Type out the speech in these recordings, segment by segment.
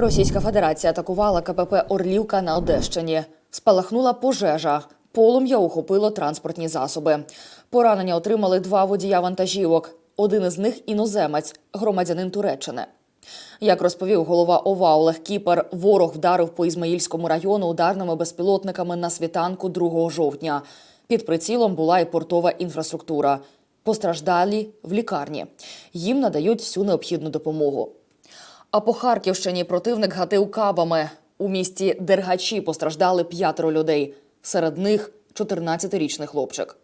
Російська Федерація атакувала КПП Орлівка на Одещині. Спалахнула пожежа. Полум'я охопило транспортні засоби. Поранення отримали два водія вантажівок. Один із них іноземець, громадянин Туреччини. Як розповів голова ОВА Олег Кіпер, ворог вдарив по Ізмаїльському району ударними безпілотниками на світанку 2 жовтня. Під прицілом була і портова інфраструктура. Постраждалі в лікарні. Їм надають всю необхідну допомогу. А по Харківщині противник гатив кабами. У місті Дергачі постраждали п'ятеро людей. Серед них 14-річний хлопчик.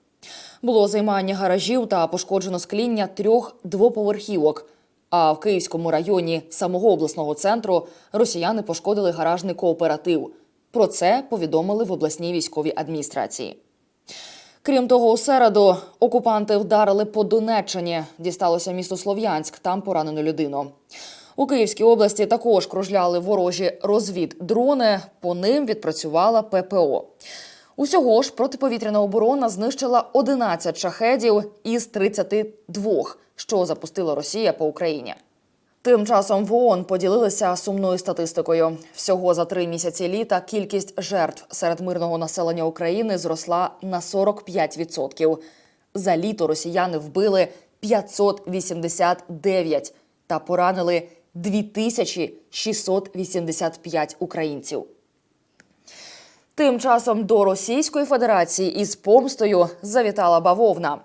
Було займання гаражів та пошкоджено скління трьох двоповерхівок. А в Київському районі самого обласного центру росіяни пошкодили гаражний кооператив. Про це повідомили в обласній військовій адміністрації. Крім того, у середу окупанти вдарили по Донеччині. Дісталося місто Слов'янськ, там поранено людину. У Київській області також кружляли ворожі розвіддрони. По ним відпрацювала ППО. Усього ж протиповітряна оборона знищила 11 шахедів із 32, що запустила Росія по Україні. Тим часом в ООН поділилися сумною статистикою. Всього за три місяці літа кількість жертв серед мирного населення України зросла на 45%. За літо росіяни вбили 589 та поранили 2685 українців. Тим часом до Російської Федерації із помстою завітала бавовна.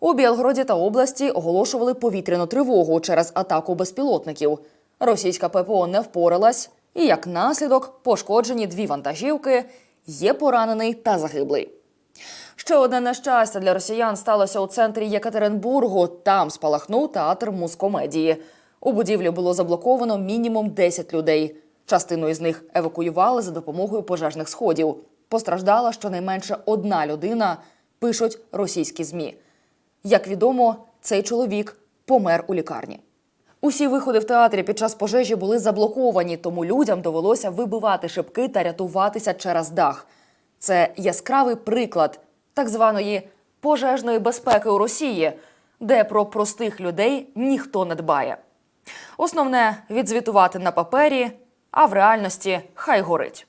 У Білгороді та області оголошували повітряну тривогу через атаку безпілотників. Російська ППО не впоралась, і як наслідок пошкоджені дві вантажівки, є поранений та загиблий. Ще одне нещастя для росіян сталося у центрі Єкатеринбургу. Там спалахнув театр музкомедії. У будівлі було заблоковано мінімум 10 людей. Частину із них евакуювали за допомогою пожежних сходів. Постраждала щонайменше одна людина, пишуть російські змі. Як відомо, цей чоловік помер у лікарні. Усі виходи в театрі під час пожежі були заблоковані, тому людям довелося вибивати шибки та рятуватися через дах. Це яскравий приклад так званої пожежної безпеки у Росії, де про простих людей ніхто не дбає. Основне відзвітувати на папері, а в реальності хай горить.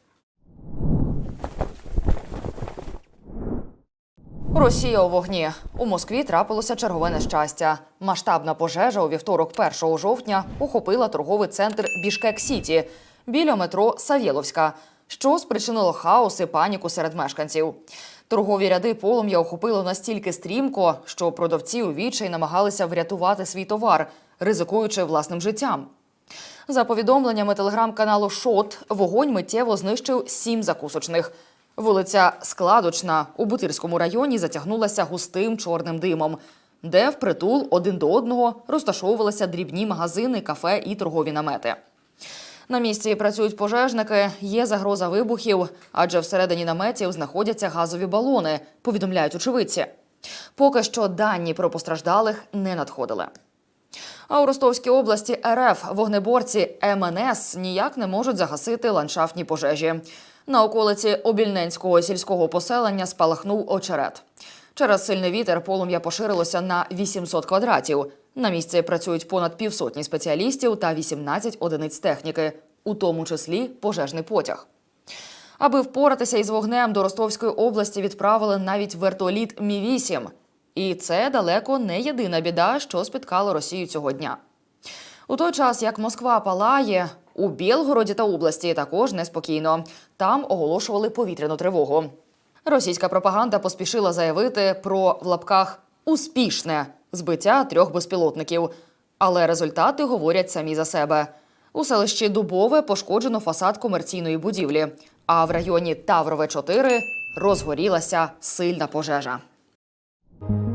Росія у вогні. У Москві трапилося чергове нещастя. Масштабна пожежа у вівторок, 1 жовтня, охопила торговий центр Бішкек Сіті біля метро Савєловська, що спричинило хаос і паніку серед мешканців. Торгові ряди полум'я охопило настільки стрімко, що продавці у відчай намагалися врятувати свій товар, ризикуючи власним життям. За повідомленнями телеграм-каналу Шот, вогонь миттєво знищив сім закусочних. Вулиця Складочна у Бутирському районі затягнулася густим чорним димом, де впритул один до одного розташовувалися дрібні магазини, кафе і торгові намети. На місці працюють пожежники, є загроза вибухів, адже всередині наметів знаходяться газові балони, повідомляють очевидці. Поки що дані про постраждалих не надходили. А у Ростовській області РФ вогнеборці МНС ніяк не можуть загасити ландшафтні пожежі. На околиці Обільненського сільського поселення спалахнув очерет. Через сильний вітер полум'я поширилося на 800 квадратів. На місці працюють понад півсотні спеціалістів та 18 одиниць техніки, у тому числі пожежний потяг. Аби впоратися із вогнем до Ростовської області відправили навіть вертоліт Мі 8 І це далеко не єдина біда, що спіткала Росію цього дня. У той час, як Москва палає, у Білгороді та області також неспокійно. Там оголошували повітряну тривогу. Російська пропаганда поспішила заявити про в лапках успішне збиття трьох безпілотників. Але результати говорять самі за себе. У селищі Дубове пошкоджено фасад комерційної будівлі, а в районі Таврове 4 розгорілася сильна пожежа. thank you